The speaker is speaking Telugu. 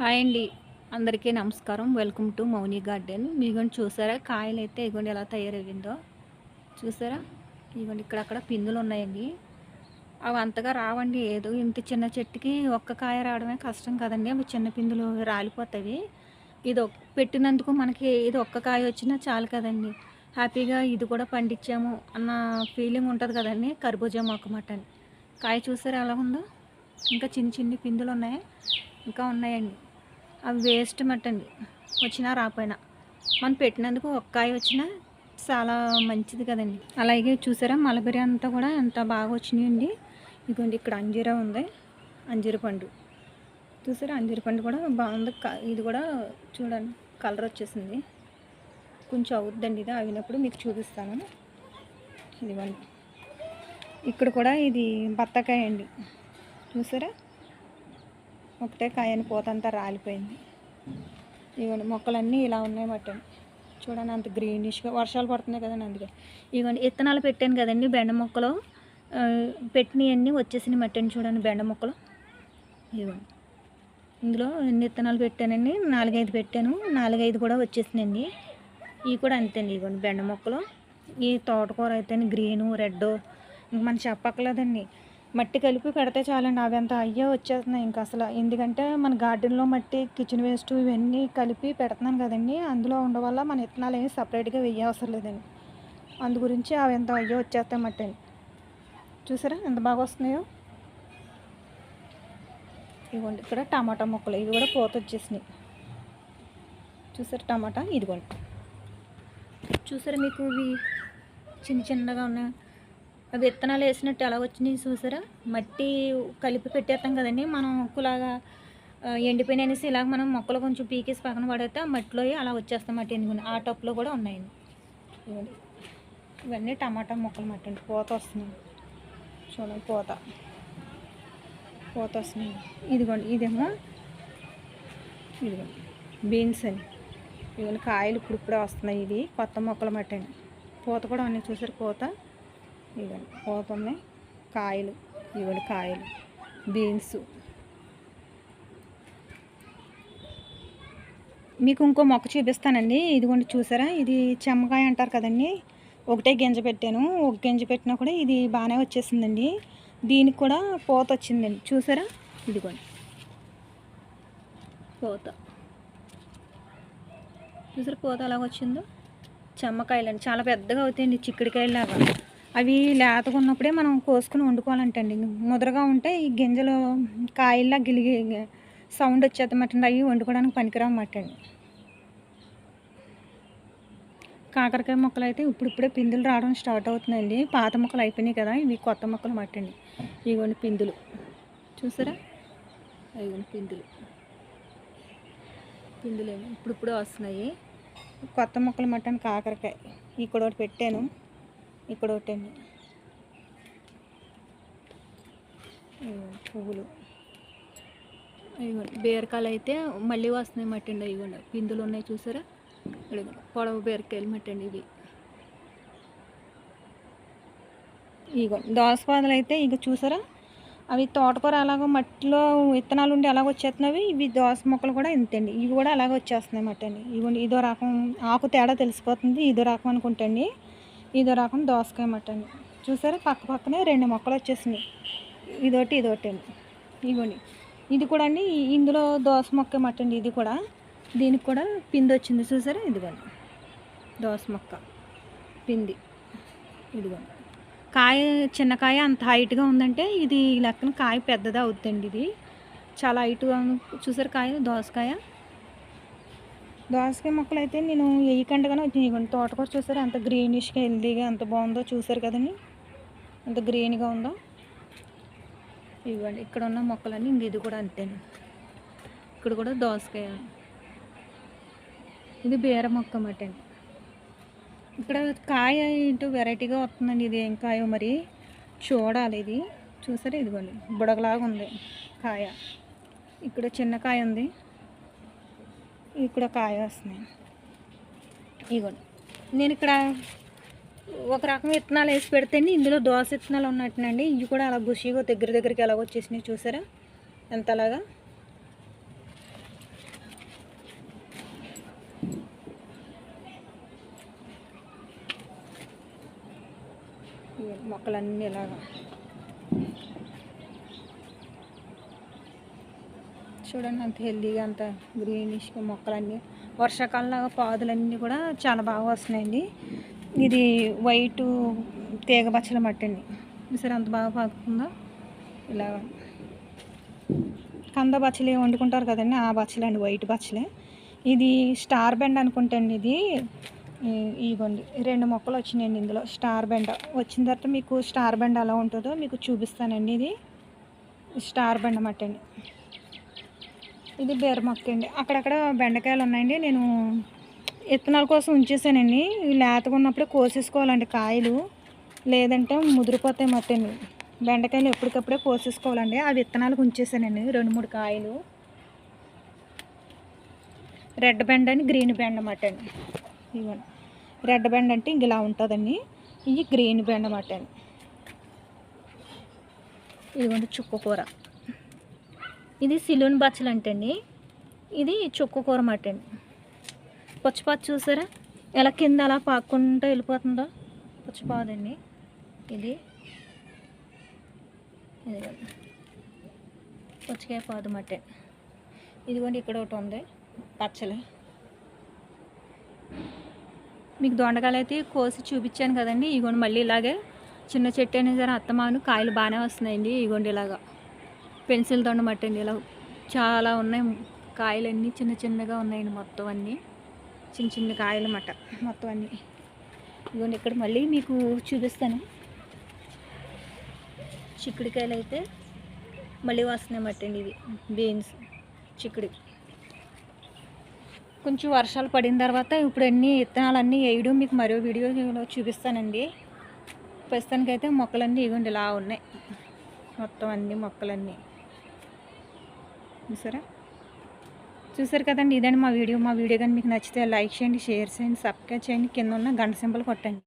హాయ్ అండి. అందరికీ నమస్కారం. Welcome to Mouni garden. మీగొని చూసారా? కాయలు అయితే ఇగోండి ఎలా తయారయ్యిందో. చూసారా? ఇగోండి ఇక్కడక్కడ పిందులు ఉన్నాయండి. అవి అంతగా రావండి ఏదో. ఇంత చిన్న చెట్టుకి ఒక్క కాయ రావడమే కష్టం కదండి. అవి చిన్న పిందులు రాలిపోతాయి. ఇది పెట్టినందుకు మనకి ఇది ఒక్క కాయ వచ్చినా చాలు కదండి. హ్యాపీగా ఇది కూడా పండించాము అన్న ఫీలింగ్ ఉంటుంది కదండి. కర్బూజా మొక్క మటన్. కాయ చూసారా ఎలా ఉందో? ఇంకా చిన్న చిన్ని పిందులు ఉన్నాయి. ఇంకా ఉన్నాయండి. అవి వేస్ట్ మట్టండి వచ్చినా రాపోయినా మనం పెట్టినందుకు ఒక్కాయ వచ్చినా చాలా మంచిది కదండి. అలాగే చూసారా మలబెరి అంతా కూడా ఎంత బాగా వచ్చినాయండి. ఇదిగోండి ఇక్కడ అంజీరా ఉంది అంజీర పండు. చూసారా అంజీర పండు కూడా బాగుంది. ఇది కూడా చూడండి కలర్ వచ్చేసింది. కొంచెం అవుద్దండి ఇది అవినప్పుడు మీకు చూపిస్తాను. ఇదిగోండి. ఇక్కడ కూడా ఇది బత్తాకాయ అండి చూసారా? ఒకటే కాయని పోతంతా రాలిపోయింది. ఇవన్నీ మొక్కలన్నీ ఇలా ఉన్నాయి మట్టండి చూడండి అంత గ్రీనిష్గా వర్షాలు పడుతున్నాయి కదండి అందుకే. ఇవన్నీ ఇత్తనాలు పెట్టాను కదండి బెండ మొక్కలు. పెట్టినవన్నీ వచ్చేసినాయి మట్టండి చూడండి బెండ మొక్కలు. ఇవ్వండి ఇందులో ఎన్ని ఇత్తనాలు పెట్టానండి? నాలుగైదు పెట్టాను. నాలుగైదు కూడా వచ్చేసినాయండి. ఇవి కూడా అంతేండి ఇవ్వండి బెండ మొక్కలు. ఈ తోటకూర అయితే గ్రీను రెడ్ ఇంక మనం చెప్పక్కర్లేదండి. మట్టి కలిపి పెడితే చాలండి అవి అంత అయ్యే వచ్చేస్తున్నాయి. ఇంకా అసలు ఎందుకంటే మన గార్డెన్లో మట్టి కిచెన్ వేస్ట్ ఇవన్నీ కలిపి పెడుతున్నాను కదండి. అందులో ఉండవల్ల వల్ల మన విత్తనాలు ఏమి సపరేట్గా వేయవసరం లేదండి. అందు గురించి అవి ఎంత అయ్యే వచ్చేస్తాయి మట్టి అండి చూసారా ఎంత బాగా వస్తున్నాయో? ఇదిగోండి ఇక్కడ టమాటా మొక్కలు ఇవి కూడా పూత వచ్చేసినాయి. చూసారా టమాటా? ఇదిగోండి. చూసారా మీకు ఇవి చిన్న చిన్నగా ఉన్నాయి? విత్తనాలు వేసినట్టు ఎలా వచ్చినాయి చూసారా? మట్టి కలిపి పెట్టేస్తాం కదండి. మనం ఒక్కలాగా ఆ, ఎండిపోయిన అనేసి ఇలాగ మనం మొక్కలు కొంచెం పీకేసి పక్కన పడితే మట్టిలో అలా వచ్చేస్తాం మట్టి ఆ టప్లో కూడా ఉన్నాయండి ఇవ్వండి. ఇవన్నీ టమాటా మొక్కలు మట్టండి పూత వస్తున్నాయి. చూడండి పూత. పూత వస్తున్నాయి. ఇదిగోండి ఇదేమో ఇదిగోండి. బీన్స్ అని ఇవన్నీ కాయలు ఇప్పుడు ఇప్పుడే వస్తున్నాయి. ఇది కొత్త మొక్కలు మట్టండి పూత కూడా ఉన్నాయి చూసారు పూత. ఇవ్వండి పూత కాయలు ఇవ్వండి కాయలు బీన్స్. మీకు ఇంకో మొక్క చూపిస్తానండి. ఇదిగోండి చూసారా? ఇది చెమ్మకాయ అంటారు కదండి. ఒకటే గింజ పెట్టాను. ఒక గింజ పెట్టినా కూడా ఇది బాగానే వచ్చేసిందండి. దీనికి కూడా పూత వచ్చిందండి. చూసారా? ఇదిగోండి. పోత. చూసారా? పోత ఎలాగొచ్చిందో చెమ్మకాయలు అండి చాలా పెద్దగా అవుతాయండి. చిక్కుడుకాయలు లాగా అవి లేతగా ఉన్నప్పుడే మనం కోసుకుని వండుకోవాలంటండి. ముదరగా ఉంటే ఈ గింజలు కాయల్లా గిలిగి సౌండ్ వచ్చేద్దన్నమాట అవి వండుకోవడానికి పనికిరామన్నమాట కాకరకాయ మొక్కలు అయితే ఇప్పుడిప్పుడే పిందులు రావడం స్టార్ట్ అవుతుందండి. పాత మొక్కలు అయిపోయినాయి కదా ఇవి కొత్త మొక్కలు మట్టండి ఇగోండి పిందులు. చూసారా? ఇగోండి పిందులు. పిందులు ఇప్పుడిప్పుడే వస్తున్నాయి. కొత్త మొక్కలు మట్టండి కాకరకాయ. ఇక్కడ ఒకటి పెట్టాను. ఇక్కడ ఒకటి అండి. పువ్వులు. ఇవ్వండి బీరకాయలు అయితే మళ్ళీ వస్తున్నాయి మట్టండి ఇవ్వండి పిందులు ఉన్నాయి చూసారా? ఇదిగోండి పొడవు బీరకాయలు మట్టండి ఇవి ఇగోండి దోసపాదలు అయితే ఇక చూసారా? అవి తోటకూర అలాగో మట్టిలో విత్తనాలు ఉండి అలాగ వచ్చేస్తున్నవి ఇవి దోస మొక్కలు కూడా ఇంతండి ఇవి కూడా అలాగే వచ్చేస్తున్నాయి మట్టండి ఇవ్వండి ఇదో రకం ఆకు తేడా తెలిసిపోతుంది ఇదో రకం అనుకుంటండి ఇదో రకం దోసకాయ మటన్. చూసారా? పక్క పక్కనే రెండు మొక్కలు వచ్చేసినాయి. ఇదోటి ఇదోటి అండి ఇవ్వండి ఇది కూడా అండి ఇందులో దోస మొక్క మట్టండి ఇది కూడా. దీనికి కూడా పిండి వచ్చింది. చూసారా? ఇదిగోండి దోస మొక్క. పిండి. ఇదిగోండి కాయ చిన్న కాయ అంత హైట్గా ఉందంటే ఇది లెక్కన కాయ పెద్దదా అవుతుందండి ఇది. చాలా హైట్గా చూసారు కాయ? దోసకాయ. దోసకాయ మొక్కలు అయితే నేను వేయకండగానే వచ్చినాయి. ఇవ్వండి తోటకూర చూసారు? అంత గ్రీనిష్గా హెల్దీగా ఎంత బాగుందో చూసారు కదండి. ఎంత గ్రీన్గా ఉందో. ఇవ్వండి ఇక్కడ ఉన్న మొక్కలన్నీ ఇంక ఇది కూడా అంతేనండి ఇక్కడ కూడా దోసకాయ. ఇది బీర మొక్క అన్నమాట అండి ఇక్కడ కాయ ఏంటో వెరైటీగా వస్తుందండి. ఇది ఏం కాయో మరి చూడాలి ఇది. చూసారా? ఇదిగోండి బుడగలాగా ఉంది కాయ. ఇక్కడ చిన్న కాయ ఉంది. ఇక్కడ కాయ వస్తున్నాయి. ఇగోండి నేను ఇక్కడ ఒక రకం విత్తనాలు వేసి పెడితేనే ఇందులో దోశ విత్తనాలు ఉన్నట్టునండి. ఇవి కూడా అలా గుషిగా దగ్గర దగ్గరికి ఎలా వచ్చేసినాయి చూసారా? ఎంత అలాగా మొక్కలన్నీ ఇలాగా. చూడండి అంత హెల్దీగా అంత గ్రీనిష్గా మొక్కలన్నీ. వర్షాకాలంలో పాదులన్నీ కూడా చాలా బాగా వస్తున్నాయండి. ఇది వైటు తీగ బచ్చల మట్టి అండి సరే అంత బాగా పాకుతుందో? ఇలా కంద బచ్చలే వండుకుంటారు కదండి ఆ బచ్చలే అండి వైట్ బచ్చలే ఇది స్టార్ బెండ్ అనుకుంటండి ఇది. ఇవ్వండి ఇదిగోండి రెండు మొక్కలు వచ్చినాయండి ఇందులో స్టార్ బెండ్. వచ్చిన తర్వాత మీకు స్టార్ బెండ్ ఎలా ఉంటుందో మీకు చూపిస్తానండి ఇది. స్టార్ బెండ మట్టి అండి ఇది బీర మొక్క అండి. అక్కడక్కడ బెండకాయలు ఉన్నాయండి. నేను విత్తనాల కోసం ఉంచేసానండి. ఇవి లేతగా ఉన్నప్పుడే కోసేసుకోవాలండి కాయలు. లేదంటే ముదిరిపోతాయి మొత్తం బెండకాయలు ఎప్పటికప్పుడే కోసేసుకోవాలండి. ఆ విత్తనాలకు ఉంచేసానండి. రెండు మూడు కాయలు. రెడ్ బెండ్ అని గ్రీన్ బెండ్ అన్నమాట అండి. ఇవ్వండి రెడ్ బెండ్ అంటే ఇంక ఇలా ఉంటుందండి. ఇది గ్రీన్ బెండ్ అన్నమాట అండి. ఇదిగోండి చుక్క కూర. ఇది సిలోన్ బచ్చలు అంటండి. ఇది చుక్క కూర మాట అండి. పుచ్చపాదు చూసారా? ఎలా కింద అలా పాక్కుంటూ వెళ్ళిపోతుందో? పుచ్చపాదండి ఇది. ఇదిగోండి పుచ్చకాయ పాదు మట్టే ఇదిగోండి ఇక్కడ ఒకటి ఉంది. పచ్చలు. మీకు దొండకాయలు అయితే కోసి చూపించాను కదండి. ఇగోండి మళ్ళీ ఇలాగే చిన్న చెట్టు అయినా సరే అత్తమాను కాయలు బాగానే వస్తున్నాయండి. ఇగోండి ఇలాగా. పెన్సిల్ దొండ మట్టండి ఇలా చాలా ఉన్నాయి. కాయలన్నీ చిన్న చిన్నగా ఉన్నాయండి మొత్తం అన్నీ. చిన్న చిన్న కాయలు మట్ట మొత్తం అన్నీ. ఇదిగోండి ఇక్కడ మళ్ళీ మీకు చూపిస్తాను. చిక్కుడికాయలు అయితే మళ్ళీ వస్తున్నాయి మట్టండి ఇవి. బీన్స్ చిక్కుడు. కొంచెం వర్షాలు పడిన తర్వాత ఇప్పుడు అన్ని విత్తనాలు అన్నీ వేయడం మీకు మరో వీడియోలో చూపిస్తానండి. ప్రస్తుతానికైతే మొక్కలన్నీ ఇవ్వండి ఇలా ఉన్నాయి. మొత్తం అన్ని మొక్కలన్నీ. చూసారా? చూసారు కదండి ఇదండి మా వీడియో. మా వీడియో కానీ మీకు నచ్చితే లైక్ చేయండి షేర్ చేయండి సబ్స్క్రైబ్ చేయండి. కింద ఉన్న గంట సింబల్ కొట్టండి.